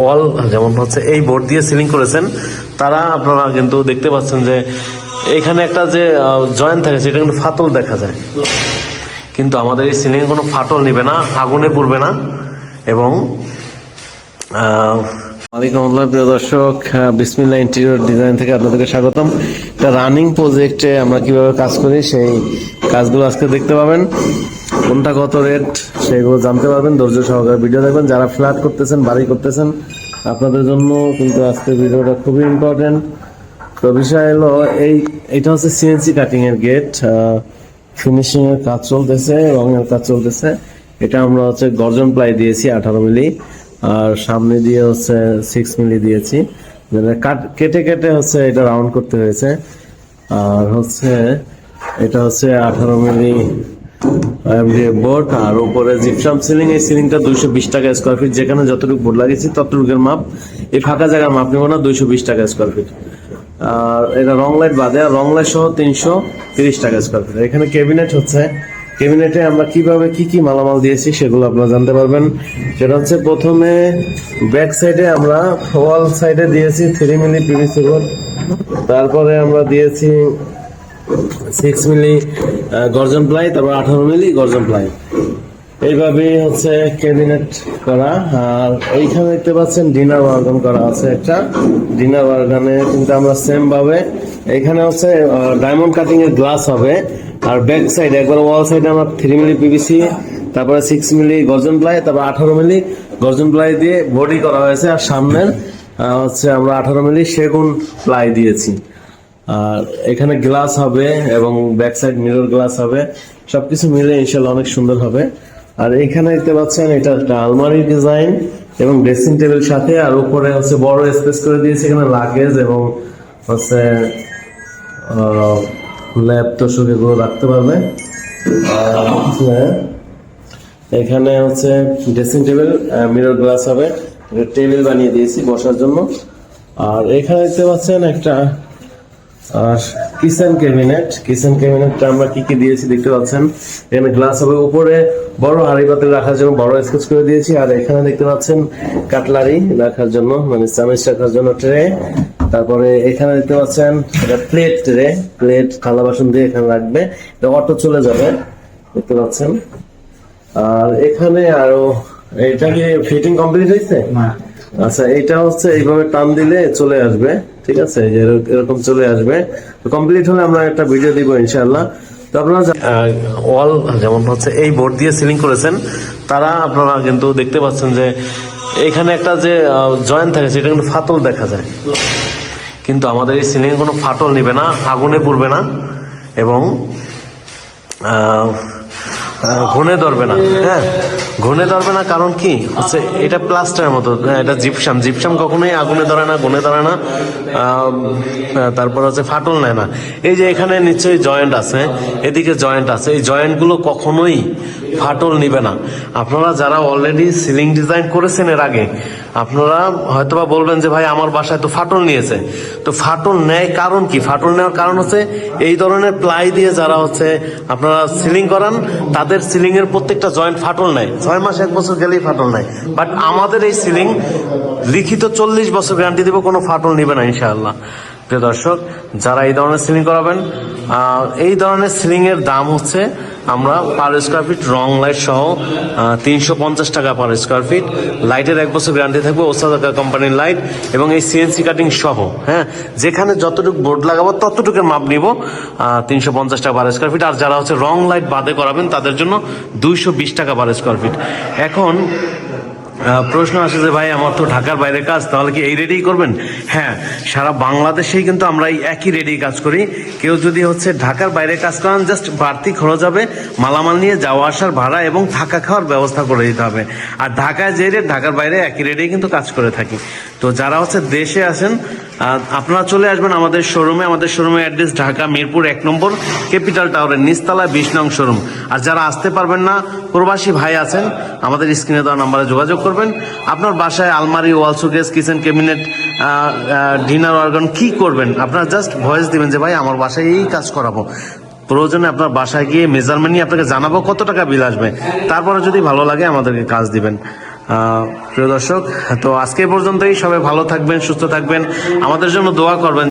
ওয়াল, যেমন হচ্ছে এই বোর্ড দিয়ে সিলিং করেছেন, তারা আপনারা কিন্তু দেখতে পাচ্ছেন যে এখানে একটা যে জয়েন্ট থাকে, সেটা কিন্তু ফাটল দেখা যায়। কিন্তু আমাদের এই সিলিং কোনো ফাটল নেবে না, আগুনে পড়বে না, এবং আলাইকুম রহমতুল্লাহ প্রিয় দর্শক বিসমিল্লা ইন্টেরিয়র ডিজাইন থেকে আপনাদেরকে স্বাগতম। একটা রানিং প্রজেক্টে আমরা কীভাবে কাজ করি, সেই কাজগুলো আজকে দেখতে পাবেন। কোনটা কত রেট সেগুলো জানতে পারবেন, ধৈর্য সহকারে ভিডিও দেখবেন। যারা ফ্ল্যাট করতেছেন, বাড়ি করতেছেন, আপনাদের জন্য কিন্তু আজকের ভিডিওটা খুবই ইম্পর্টেন্ট তো বিষয় হলো, এই, এটা হচ্ছে সিএনসি কাটিং এর গেট ফিনিশিং এর কাজ চলতেছে, রঙের কাজ চলতেছে। এটা আমরা হচ্ছে গর্জন প্লাই দিয়েছি, আঠারো মিলি, আর সামনে দিয়ে হচ্ছে সিক্স মিলি দিয়েছি। কেটে কেটে হচ্ছে এটা রাউন্ড করতে হয়েছে। আর হচ্ছে, এটা হচ্ছে আঠারো মিলি বোর্ড আর উপরে জিপসাম সিলিং এই সিলিংটা দুইশো বিশ টাকা স্কোয়ার ফিট যেখানে যতটুকু বোর্ড লাগিয়েছি, ততটুকুর মাপ। এই ফাঁকা জায়গার মাপ নেব না, দুইশো বিশ টাকা স্কোয়ার ফিট আর এটা রং লাইট বাদে, আর রং লাইট সহ তিনশো তিরিশ টাকা স্কোয়ার ফিট এখানে ক্যাবিনেট হচ্ছে। ক্যাবিনেটে আমরা কীভাবে কি কি মালামাল দিয়েছি, সেগুলো আপনারা জানতে পারবেন। সেটা হচ্ছে প্রথমে ব্যাক সাইডে আমরা ওয়াল সাইডে দিয়েছি থ্রি মিলি পিভিসি বোর্ড তারপরে আমরা দিয়েছি সিক্স মিলি গর্জন প্লাই তারপর আঠারো মিলি গর্জন প্লাই এইভাবে হচ্ছে ক্যাবিনেট করা। আর এইখানে দেখতে পাচ্ছেন ডিনার ওয়ার্গন করা আছে একটা। ডিনার ওয়ার্গনে কিন্তু আমরা সেম ভাবে এখানে হচ্ছে ডায়মন্ড কাটিং এর গ্লাস হবে। আর ব্যাক সাইড একবার ওয়াল সাইডে আমরা থ্রি মিলি পিভিসি তারপরে সিক্স মিলি গর্জন প্লাই তারপর আঠারো মিলি গর্জন প্লাই দিয়ে বডি করা হয়েছে। আর সামনের হচ্ছে আমরা আঠারো মিলি সেগুন প্লাই দিয়েছি। আর এখানে গ্লাস হবে এবং ব্যাক সাইড মিরর গ্লাস হবে। সবকিছু মিলে ইনশাল্লাহ অনেক সুন্দর হবে। আর এখানে দেখতে পাচ্ছেন এটা একটা আলমারি ডিজাইন এবং ড্রেসিং টেবিল সাথে, আর উপরে হচ্ছে বড় স্পেস করে দিয়েছে এখানে লাগেজ এবং হচ্ছে ল্যাপ তোষক এগুলো রাখতে পারবে। এখানে হচ্ছে ড্রেসিং টেবিল মিরর গ্লাস হবে। টেবিল বানিয়ে দিয়েছি বসার জন্য। আর এখানে দেখতে পাচ্ছেন একটা আর কিচেন ক্যাবিনেট কিচেন ক্যাবিনেটটা আমরা কি কি দিয়েছি দেখতে পাচ্ছেন? এখানে গ্লাস হবে উপরে বড় হাড়ি পাতিল রাখার জন্য বড় স্কেচ করে দিয়েছি আর এখানে দেখতে পাচ্ছেন কাটলারি রাখার জন্য মানে চামচ রাখার জন্য ট্রে তারপরে এখানে দেখতে পাচ্ছেন এটা প্লেট ট্রে প্লেট থালা বাসন দিয়ে এখানে রাখবে এটা অটো চলে যাবে দেখতে পাচ্ছেন। আর এখানে আরও এটা কি ফিটিং কমপ্লিট হয়েছে? আচ্ছা এটা হচ্ছে এইভাবে টান দিলে চলে আসবে। ঠিক আছে? এরকম চলে আসবে। তো কমপ্লিট হলে আমরা একটা ভিডিও দিব ইনশাআল্লাহ। তো আপনারা ওয়াল যেমন হচ্ছে, এই বোর্ড দিয়ে সিলিং করেছেন, তারা আপনারা কিন্তু দেখতে পাচ্ছেন যে এখানে একটা যে জয়েন্ট থাকে, সেটা কিন্তু ফাটল দেখা যায়। কিন্তু আমাদের এই সিলিং কোনো ফাটল নেবে না, আগুনে পড়বে না এবং ঘুনে ধরবে না। হ্যাঁ ঘুনে ধরবে না কারণ কি? হচ্ছে এটা প্লাস্টারের মতো হ্যাঁ, এটা জিপসাম জিপসাম কখনোই আগুনে ধরে না ঘুনে ধরে না। তারপর হচ্ছে ফাটল নেয় না। এই যে এখানে নিশ্চয়ই জয়েন্ট আছে এদিকে জয়েন্ট আছে। এই জয়েন্টগুলো কখনোই ফাটল নিবে না। আপনারা যারা অলরেডি সিলিং ডিজাইন করেছেন এর আগে আপনারা হয়তোবা বলবেন যে ভাই আমার বাসায় তো ফাটল নিয়েছে। তো ফাটল নেয় কারণ কি? ফাটল নেওয়ার কারণ হচ্ছে এই ধরনের প্লাই দিয়ে যারা হচ্ছে আপনারা সিলিং করান সিলিং এর প্রত্যেকটা জয়েন্ট ফাটল নাই। ছয় মাস, এক বছর গেলেই ফাটল নাই। বাট আমাদের এই সিলিং লিখিত চল্লিশ বছর গ্যারান্টি দেবো, কোনো ফাটল নিবে না, ইনশাআল্লাহ। প্রিয় দর্শক, যারা এই ধরনের সিলিং করাবেন এই ধরনের সিলিং এর দাম হচ্ছে আমরা পার স্কোয়ার ফিট রং লাইট সহ তিনশো পঞ্চাশ টাকা পার স্কোয়ার ফিট লাইটের এক বছর গ্যারান্টি থাকবে ওসাদাকা কোম্পানির লাইট এবং এই সিএনসি কাটিং সহ হ্যাঁ? যেখানে যতটুকু বোর্ড লাগাবো ততটুকুর মাপ নিব তিনশো পঞ্চাশ টাকা পার স্কোয়ার ফিট আর যারা হচ্ছে রং লাইট বাদে করাবেন, তাদের জন্য দুইশো বিশ টাকা পার স্কোয়ার ফিট এখন প্রশ্ন আসে যে, ভাই, আমার তো ঢাকার বাইরে কাজ, তাহলে কি এই রেডি করবেন? হ্যাঁ সারা বাংলাদেশেই কিন্তু আমরা এই একই রেডি কাজ করি। কেউ যদি হচ্ছে ঢাকার বাইরে কাজ করেন, জাস্ট বাড়তি খরচ হবে, মালামাল নিয়ে যাওয়া আসার ভাড়া এবং থাকা খাওয়ার ব্যবস্থা করে দিতে হবে। আর ঢাকায় যে রেট, ঢাকার বাইরে একই রেডি কিন্তু কাজ করে থাকি। তো যারা হচ্ছে দেশে আছেন আপনারা চলে আসবেন আমাদের শোরুমে আমাদের শোরুমের অ্যাড্রেস ঢাকা মিরপুর এক নম্বর ক্যাপিটাল টাওয়ারের নিচতলা বিশ নং শোরুম আর যারা আসতে পারবেন না, প্রবাসী ভাই আছেন, আমাদের স্ক্রিনে দেওয়া নাম্বারে যোগাযোগ করবেন। আপনার বাসায় আলমারি wall showcase kitchen cabinet dinner organ কি করবেন? আপনারা জাস্ট ভয়েস দিবেন যে, ভাই, আমার বাসায় এই কাজ করাবো। প্রয়োজনে আপনার বাসায় গিয়ে মেজারমেন্ট নিয়ে আপনাকে জানাব কত টাকা বিল আসবে। তারপরে যদি ভালো লাগে আমাদেরকে কাজ দিবেন। প্রিয় দর্শক তো আজকে পর্যন্তই। সবাই ভালো থাকবেন সুস্থ থাকবেন। আমাদের জন্য দোয়া করবেন।